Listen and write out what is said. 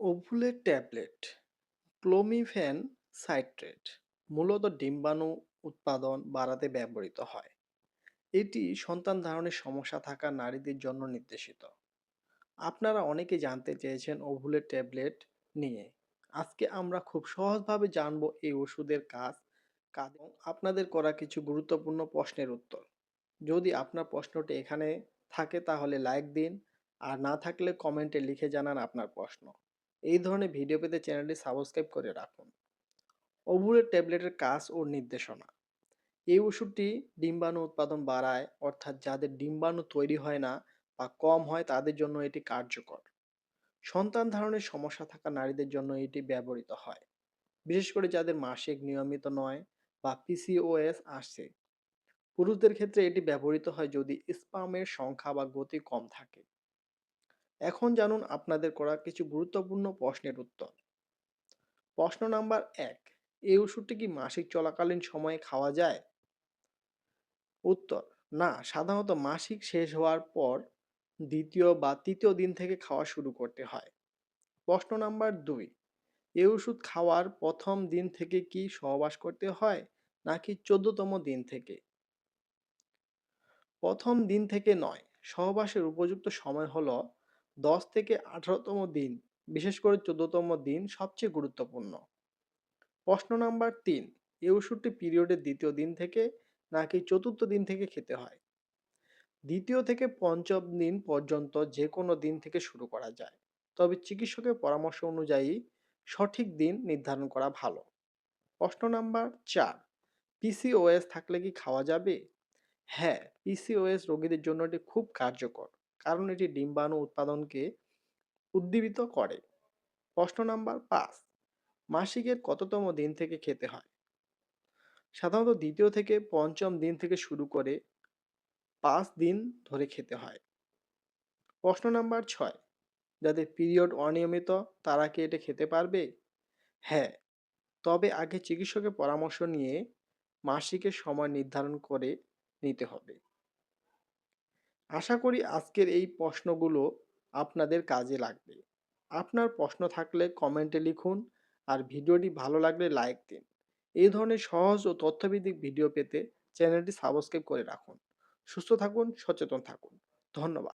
ওভুলের tablet clomiphene citrate মূলত ডিম্বাণু উৎপাদন বাড়াতে ব্যবহৃত হয়। এটি সন্তান ধারণের সমস্যা থাকা নারীদের জন্য নির্দেশিত। আপনারা অনেকে জানতে চেয়েছেন ওভুলের ট্যাবলেট নিয়ে। আজকে আমরা খুব সহজভাবে জানব এই ওষুধের কাজ কাজ আপনাদের করা কিছু গুরুত্বপূর্ণ প্রশ্নের উত্তর। যদি আপনার প্রশ্নটি এখানে থাকে তাহলে লাইক দিন, আর না থাকলে কমেন্টে লিখে জানান আপনার প্রশ্ন। এই ধরনের ভিডিও পেতে চ্যানেলটি সাবস্ক্রাইব করে রাখুন। ওভুলের ট্যাবলেটের কাজ ও নির্দেশনা। এই ওষুধটি ডিম্বাণু উৎপাদন বাড়ায়, অর্থাৎ যাদের ডিম্বাণু তৈরি হয় না বা কম হয় তাদের জন্য এটি কার্যকর। সন্তান ধারণের সমস্যা থাকা নারীদের জন্য এটি ব্যবহৃত হয়। বিশেষ করে যাদের মাসিক নিয়মিত নয় বা পিসিওএস আসে। পুরুষদের ক্ষেত্রে এটি ব্যবহৃত হয় যদি স্পামের সংখ্যা বা গতি কম থাকে। এখন জানুন আপনাদের করা কিছু গুরুত্বপূর্ণ প্রশ্নের উত্তর। প্রশ্ন নাম্বার এক, এই ওষুধটি কি মাসিক চলাকালীন সময়ে খাওয়া যায়? উত্তর, না, সাধারণত মাসিক শেষ হওয়ার পর দ্বিতীয় বা তৃতীয় দিন থেকে খাওয়া শুরু করতে হয়। প্রশ্ন নাম্বার দুই এ ওষুধ খাওয়ার প্রথম দিন থেকে কি সহবাস করতে হয় নাকি চোদ্দতম দিন থেকে? প্রথম দিন থেকে নয়, সহবাসের উপযুক্ত সময় হলো দশ থেকে আঠারোতম দিন, বিশেষ করে চোদ্দতম দিন সবচেয়ে গুরুত্বপূর্ণ। প্রশ্ন নাম্বার তিন, এই ওষুধটি পিরিয়ডের দ্বিতীয় দিন থেকে নাকি চতুর্থ দিন থেকে খেতে হয়? দ্বিতীয় থেকে পঞ্চম দিন পর্যন্ত যে কোনো দিন থেকে শুরু করা যায়, তবে চিকিৎসকের পরামর্শ অনুযায়ী সঠিক দিন নির্ধারণ করা ভালো। প্রশ্ন নাম্বার চার পিসিওএস থাকলে কি খাওয়া যাবে? হ্যাঁ পিসিওএস রোগীদের জন্য এটি খুব কার্যকর। কারণ এটি ডিম্বাণু উৎপাদনকে উদ্দীপিত করে। প্রশ্ন নাম্বার পাঁচ, মাসিকের কততম দিন থেকে খেতে হয়? সাধারণত দ্বিতীয় থেকে পঞ্চম দিন থেকে শুরু করে পাঁচ দিন ধরে খেতে হয়। প্রশ্ন নাম্বার ছয়, যাদের পিরিয়ড অনিয়মিত, তারা কি এটা খেতে পারবে? হ্যাঁ তবে আগে চিকিৎসকের পরামর্শ নিয়ে মাসিকের সময় নির্ধারণ করে নিতে হবে। আশা করি আজকের এই প্রশ্নগুলো আপনাদের কাজে লাগবে। আপনার প্রশ্ন থাকলে কমেন্টে লিখুন আর ভিডিওটি ভালো লাগলে লাইক দিন। এই ধরনের সহজ ও তথ্যভিত্তিক ভিডিও পেতে চ্যানেলটি সাবস্ক্রাইব করে রাখুন। সুস্থ থাকুন, সচেতন থাকুন। ধন্যবাদ।